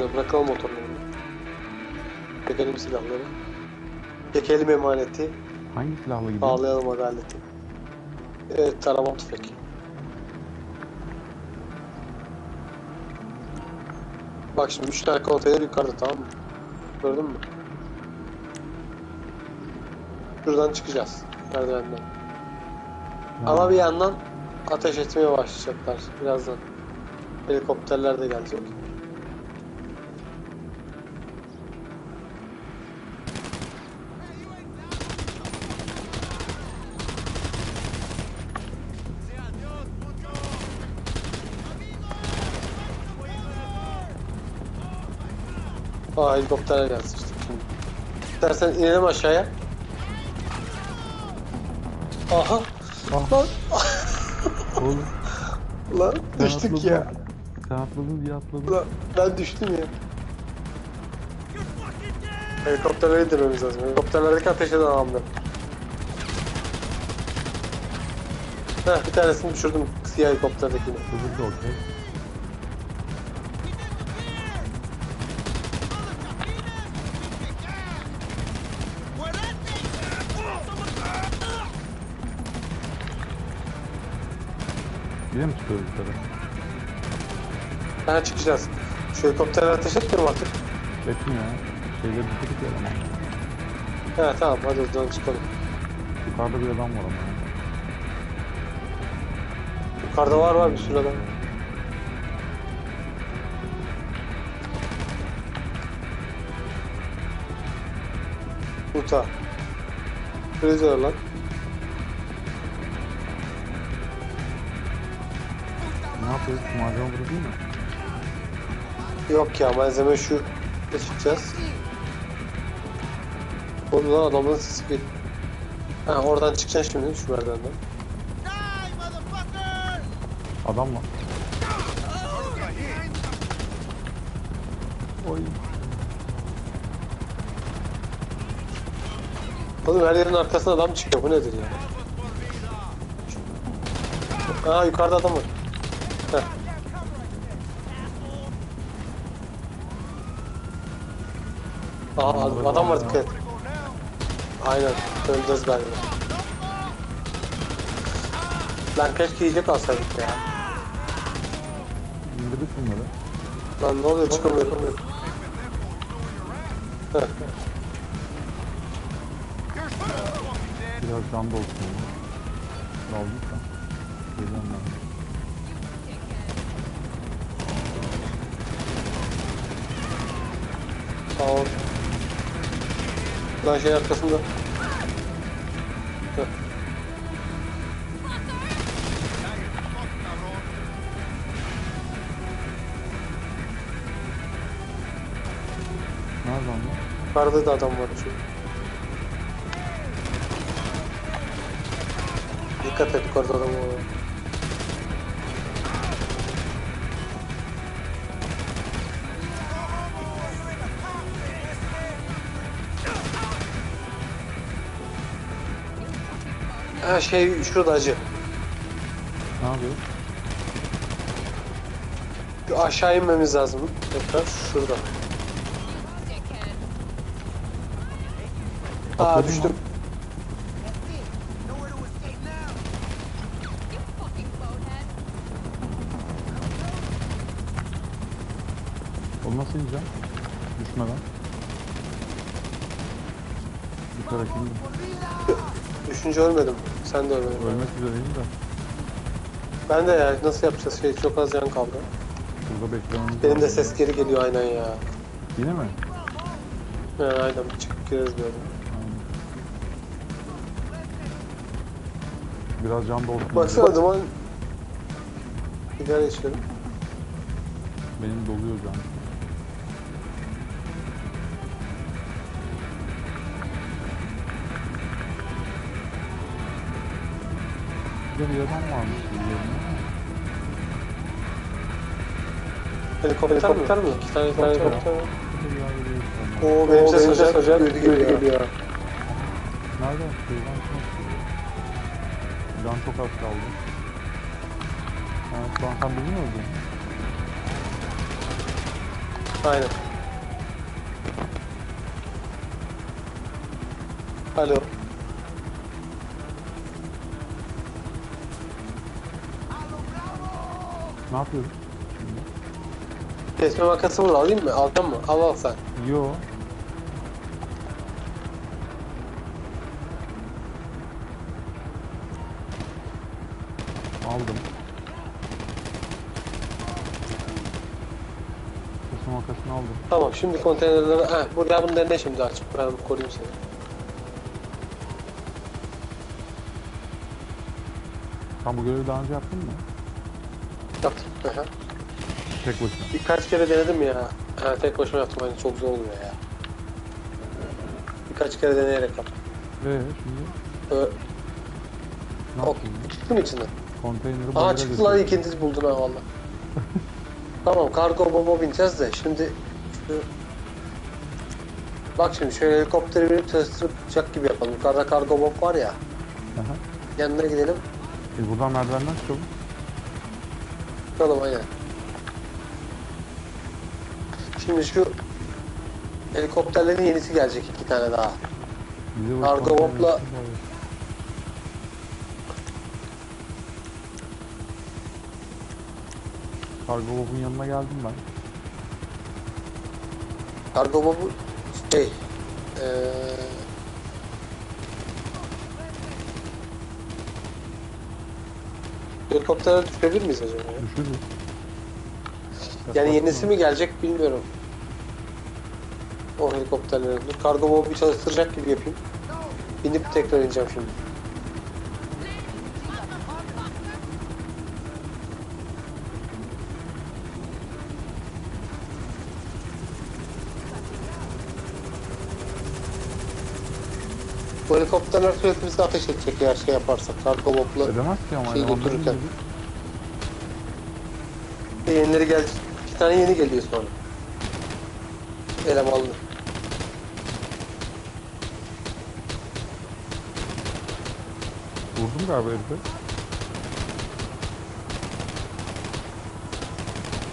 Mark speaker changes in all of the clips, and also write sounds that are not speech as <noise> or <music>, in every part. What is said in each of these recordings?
Speaker 1: güzel. Bırakalım motorları. Çekelim silahları. Çekelim emaneti.
Speaker 2: Hangi silahla gidiyor?
Speaker 1: Bağlayalım adaleti. Evet tarama tüfek. Bak şimdi 3 tane konteyner yukarıda tamam mı? Gördün mü? Şuradan çıkacağız. Merdivenden. Ama bir yandan ateş etmeye başlayacaklar birazdan. Helikopterler de gelecek. Gelsin işte şimdi. İstersen inelim aşağıya. Aha!
Speaker 2: Ah.
Speaker 1: Lan!
Speaker 2: Oğlum <laughs>
Speaker 1: Lan
Speaker 2: sen
Speaker 1: düştük
Speaker 2: atladın.
Speaker 1: ya.
Speaker 2: Sen atladın diye atladın.
Speaker 1: Lan ben düştüm ya. Helikopterleri indirmemiz lazım. Helikopterlerdeki ateş eden adamlar. Heh bir tanesini düşürdüm siyah helikopterdekini.
Speaker 2: Öbürü de okey. Mi çıkıyoruz yukarı?
Speaker 1: Ha çıkacağız. Şu helikopterler ateş etmiyor mu artık?
Speaker 2: Ettim ya. Şeyleri bitirdik ya ama.
Speaker 1: He tamam hadi o zaman çıkalım.
Speaker 2: Yukarıda bir adam var ama.
Speaker 1: Yukarıda var var bir sürü adam. Uta. Freezer lan.
Speaker 2: Yapıyoruz? Malzeme burada değil mi?
Speaker 1: Yok ya malzeme şu. Ne çıkacağız? Oğlum lan adamın sesi geliyor. Ha oradan çıkacaksın şimdi şu merdivenden.
Speaker 2: Adam var. Oy.
Speaker 1: Oğlum her yerin arkasına adam çıkıyor. Bu nedir ya? Aa yukarıda adam var. Heh. Aa adam, adam var dikkat. Aynen. Öleceğiz galiba. Lan keşke yiyecek alsaydık ya.
Speaker 2: İndirdik bunları.
Speaker 1: Lan ne oluyor çıkamıyorum. Heh.
Speaker 2: Biraz can da olsun. ya. Aldık da. Geliyorum ben.
Speaker 1: Sağ ol. Lan şey arkasında. Heh.
Speaker 2: Nerede lan?
Speaker 1: Yukarıda da adam var şu. Dikkat et yukarıda adam var. Ha şey şurada acı.
Speaker 2: Ne yapıyor?
Speaker 1: Aşağı inmemiz lazım. Tekrar şurada. Aa
Speaker 2: Atladın
Speaker 1: düştüm.
Speaker 2: mı? Onu nasıl ineceğim? Düşmeden. Yukarı indim.
Speaker 1: Düşünce ölmedim. Sen de ölmedin.
Speaker 2: Ölmek üzereyim de.
Speaker 1: Ben de ya nasıl yapacağız şey çok az can kaldı.
Speaker 2: Burada beklememiz
Speaker 1: Benim de
Speaker 2: lazım.
Speaker 1: ses geri geliyor aynen ya.
Speaker 2: Yine mi?
Speaker 1: He, aynen çıkıp gireriz böyle.
Speaker 2: Biraz can da olsun.
Speaker 1: Baksana duman sigara içiyorum.
Speaker 2: Benim doluyor can. Burada bir adam varmış gibi görünüyor ama.
Speaker 1: Helikopter, helikopter mi? İki tane helikopter, helikopter var.
Speaker 2: Burada bir yerde değil sanırım.
Speaker 1: Oo benim ses acayip acayip gölge geliyor. geliyor.
Speaker 2: Nereden çıkıyor lan? Nasıl çıkıyor? Can çok az kaldı. Ha, şu an sen bizi mi öldün?
Speaker 1: Aynen. Alo.
Speaker 2: Ne yapıyoruz?
Speaker 1: Kesme makası burada alayım mı? Alacağım mı? Al al sen.
Speaker 2: Yo. Aldım. Kesim makasını aldım.
Speaker 1: Tamam şimdi konteynerleri... Ha, buraya bunu dene şimdi açıp ben koruyayım seni.
Speaker 2: Sen bu görevi daha önce yaptın mı?
Speaker 1: Hı hı.
Speaker 2: Tek başına.
Speaker 1: Birkaç kere denedim ya. Ha, tek başıma yaptım. Yani çok zor oluyor ya. Birkaç kere deneyerek yaptım.
Speaker 2: Ve şimdi
Speaker 1: Ö,
Speaker 2: ne
Speaker 1: o,
Speaker 2: yapayım?
Speaker 1: çıktı mı içinden?
Speaker 2: Konteyneri
Speaker 1: Aa çıktı lan ikiniz buldun ha valla. <laughs> tamam kargo bomba bineceğiz de şimdi şu... Bak şimdi şöyle helikopteri binip çalıştırıp uçak gibi yapalım. Yukarıda kargo bomb var ya.
Speaker 2: Aha.
Speaker 1: Yanına gidelim.
Speaker 2: E buradan merdivenden çıkalım.
Speaker 1: Çıkalım aynen. Şimdi şu helikopterlerin yenisi gelecek iki tane daha.
Speaker 2: Bizi bu
Speaker 1: Kargo
Speaker 2: bobun yanına geldim ben.
Speaker 1: Kargo bombu şey eee Helikoptere düşebilir miyiz acaba ya?
Speaker 2: Düşürüz.
Speaker 1: Yani yenisi mi gelecek bilmiyorum. O helikopterlerin. Dur kargo bombu çalıştıracak gibi yapayım. Binip tekrar ineceğim şimdi. Bu helikopterler sürekli bize ateş edecek eğer şey yaparsak. Kargo bombla
Speaker 2: Edemez ki ama
Speaker 1: Şey
Speaker 2: elemanları
Speaker 1: götürürken.
Speaker 2: indirdik.
Speaker 1: yenileri gelecek. İki tane yeni geliyor sonra. Elemanlı.
Speaker 2: Vurdum galiba herife.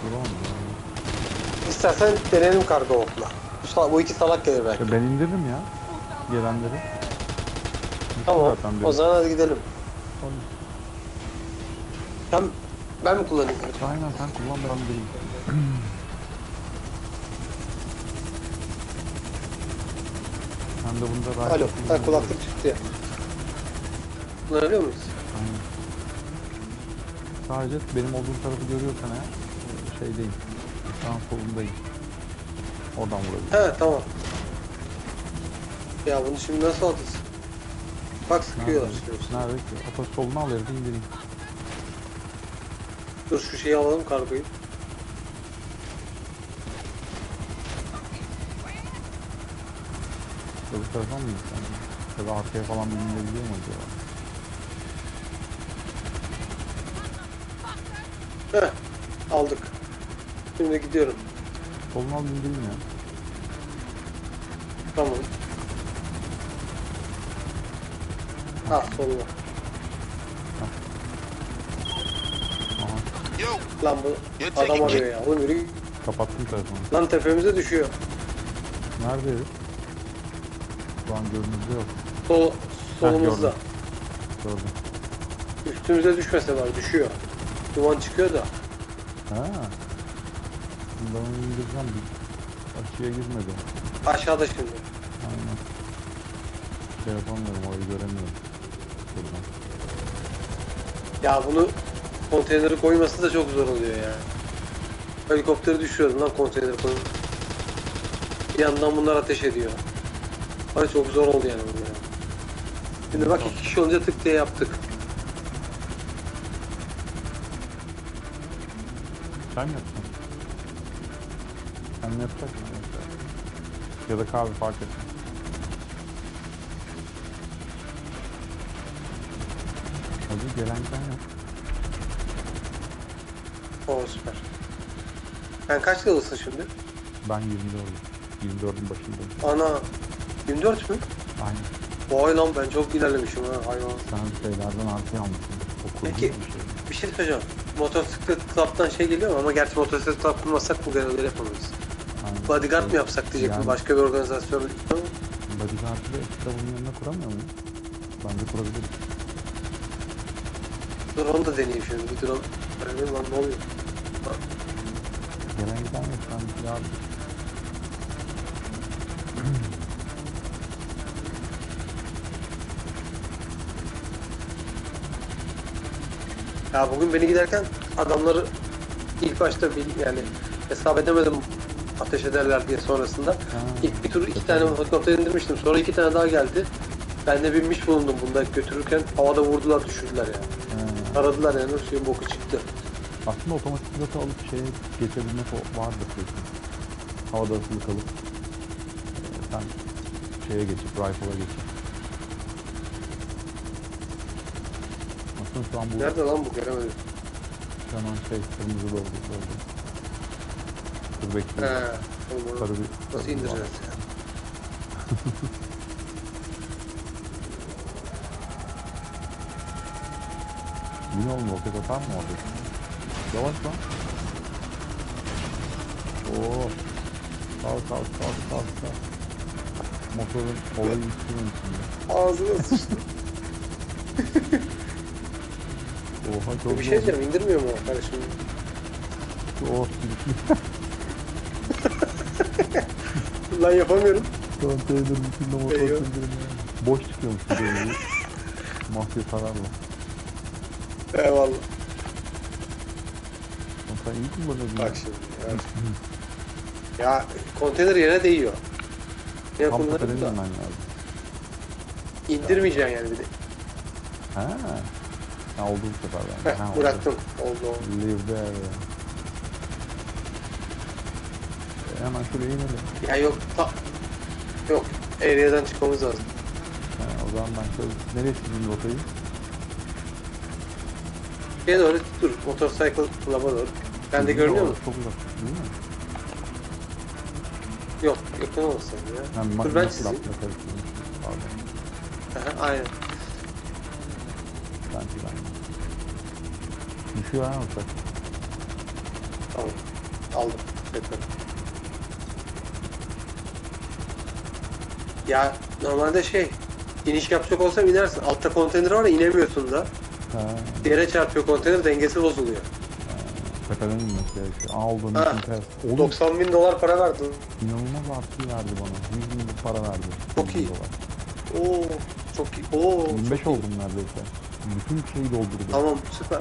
Speaker 2: Vuramadım.
Speaker 1: İstersen deneyelim kargo bombla. Bu, sal- bu iki salak gelir belki.
Speaker 2: Ya ben indirdim ya. Gelenleri.
Speaker 1: Tamam.
Speaker 2: zaten.
Speaker 1: O zaman hadi gidelim.
Speaker 2: Hadi.
Speaker 1: Ben, ben mi kullanayım?
Speaker 2: Aynen sen kullan ben bileyim. Sen <clears throat> de bunda rahat
Speaker 1: Alo. Ha, kulaklık çıktı ya. Kullanabiliyor muyuz?
Speaker 2: Aynen. Sadece benim olduğum tarafı görüyorsan eğer e, şeydeyim. Sağın solundayım. Oradan vurabilirim.
Speaker 1: He tamam. Ya bunu şimdi nasıl alacağız? Bak sıkıyorlar.
Speaker 2: Nerede ki? Atas solunu al herifi indireyim.
Speaker 1: Dur şu şeyi alalım kargoyu.
Speaker 2: Öbür tarafa mı gitsen? Ya da arkaya falan binilebiliyor mu acaba?
Speaker 1: Heh. Aldık. Şimdi gidiyorum.
Speaker 2: Solunu al indireyim ya.
Speaker 1: Tamam. Ah soluna.
Speaker 2: Aha
Speaker 3: Yo,
Speaker 1: Lan bu adam arıyor ya. Oğlum yürü.
Speaker 2: kapattım telefonu.
Speaker 1: Lan tepemize düşüyor.
Speaker 2: Nerede herif? Şu an görünürde yok.
Speaker 1: Sol, solumuzda.
Speaker 2: gördüm. Gördüm.
Speaker 1: Üstümüze düşmese var düşüyor. Duman çıkıyor da.
Speaker 2: Ha. Ben onu indireceğim. Bir açıya girmedi.
Speaker 1: Aşağıda şimdi.
Speaker 2: Aynen. Şey yapamıyorum orayı göremiyorum. Buradan.
Speaker 1: Ya bunu konteyneri koyması da çok zor oluyor ya. Helikopteri düşürüyorum lan konteyneri koy. Bir yandan bunlar ateş ediyor. Ay çok zor oldu yani bu ya. Şimdi bak iki kişi olunca tık diye yaptık.
Speaker 2: Sen mi yapacaksın? Sen mi yapacaksın? Ya da kahve fark etmez. Hadi gelen sen yap.
Speaker 1: Oo süper. Sen kaç yıldasın şimdi?
Speaker 2: Ben 24'üm. 24'ün başındayım.
Speaker 1: Ana 24 mü?
Speaker 2: Aynen.
Speaker 1: Vay lan ben çok ilerlemişim ha hayvan.
Speaker 2: Sen şeylerden artı almışsın.
Speaker 1: Peki.
Speaker 2: bir şey.
Speaker 1: Bir şey söyleyeceğim. Motosiklet klaptan şey geliyor mu? ama gerçi motosiklet klap bulmazsak bu görevleri yapamayız. bodyguard mı yapsak diyecektim.
Speaker 2: Yani-
Speaker 1: Başka bir organizasyon.
Speaker 2: Bodyguard'ı da ekstra bunun yanına kuramıyor muyuz? Bence kurabiliriz.
Speaker 1: Dur onu da deneyeyim şimdi. Bir drone. Öyle lan ne oluyor?
Speaker 2: Gelen giden yok. Ben yardım. <clears throat>
Speaker 1: Ya bugün beni giderken adamları ilk başta bil, yani hesap edemedim ateş ederler diye sonrasında. İlk bir tur iki tane helikopter indirmiştim. Sonra iki tane daha geldi. Ben de binmiş bulundum bunda götürürken havada vurdular düşürdüler ya.
Speaker 2: Ee,
Speaker 1: Aradılar yani şeyin boku çıktı.
Speaker 2: aslında otomatik pilotu alıp şeye geçebilmek o- vardır kesin. Havada asılı kalıp e, sen şeye geçip, rifle'a geçip. Aslında şu an bu
Speaker 1: Nerede lan bu göremedim.
Speaker 2: hemen şey kırmızı doldu. doldu. Dur
Speaker 1: He.
Speaker 2: bekliyorum.
Speaker 1: oğlum onu
Speaker 2: Sarı bir...
Speaker 1: Nasıl
Speaker 2: bir
Speaker 1: indireceğiz ya? <laughs>
Speaker 2: Yine oğlum roket atar mı orada? Yavaş lan. Oo. Sağ sağ sağ sağ sağ. Motorun olayı üstünün içinde.
Speaker 1: Ağzına sıçtı. <laughs>
Speaker 2: Oha çok
Speaker 1: bir şey diyeceğim indirmiyor mu kardeşim?
Speaker 2: Oh gitmiş. <laughs>
Speaker 1: Lan yapamıyorum.
Speaker 2: Konteynerin içinde motor
Speaker 1: Eyvah.
Speaker 2: sindirimi. Boş çıkıyormuş bir de böyle. Mafya sararla.
Speaker 1: Eyvallah.
Speaker 2: Sen iyi kullanıyordun.
Speaker 1: Bak şimdi. Ya, ya konteyner yere değiyor. Ya
Speaker 2: Tam tepeden
Speaker 1: da
Speaker 2: lazım.
Speaker 1: indirmeyeceksin yani bir de.
Speaker 2: Ha. Ha oldu bu sefer ben.
Speaker 1: Heh,
Speaker 2: Ha, oldu.
Speaker 1: bıraktım. Oldu oldu.
Speaker 2: Live there. E, hemen şuraya inelim.
Speaker 1: Ya yok ta... Yok. Area'dan çıkmamız lazım.
Speaker 2: Ha, o zaman ben şöyle nereye çizeyim rotayı?
Speaker 1: Şeye doğru dur. Motorcycle club'a doğru. Ben de görünüyor mu?
Speaker 2: Çok uzak değil mi?
Speaker 1: Yok. Yakın olmasın ya.
Speaker 2: Ben
Speaker 1: dur ben çizeyim. Aha, aynen.
Speaker 2: Sanki ben. Düşüyor ha uçak.
Speaker 1: Tamam. Aldım. Tekrar. Ya normalde şey iniş yapacak olsam inersin. Altta konteyner var ya inemiyorsun da.
Speaker 2: Ha,
Speaker 1: Yere çarpıyor konteyner dengesi bozuluyor.
Speaker 2: tepeden inmek gerekiyor. Aa olduğum
Speaker 1: Ha,
Speaker 2: için ters. Oğlum
Speaker 1: 90 bin dolar para verdin.
Speaker 2: inanılmaz artı verdi bana. 100 bin para verdi.
Speaker 1: Çok
Speaker 2: 100 bin
Speaker 1: iyi.
Speaker 2: dolar.
Speaker 1: Oo çok iyi. Oo
Speaker 2: 25
Speaker 1: çok iyi.
Speaker 2: oldum neredeyse. Bütün şeyi doldurdu.
Speaker 1: Tamam süper.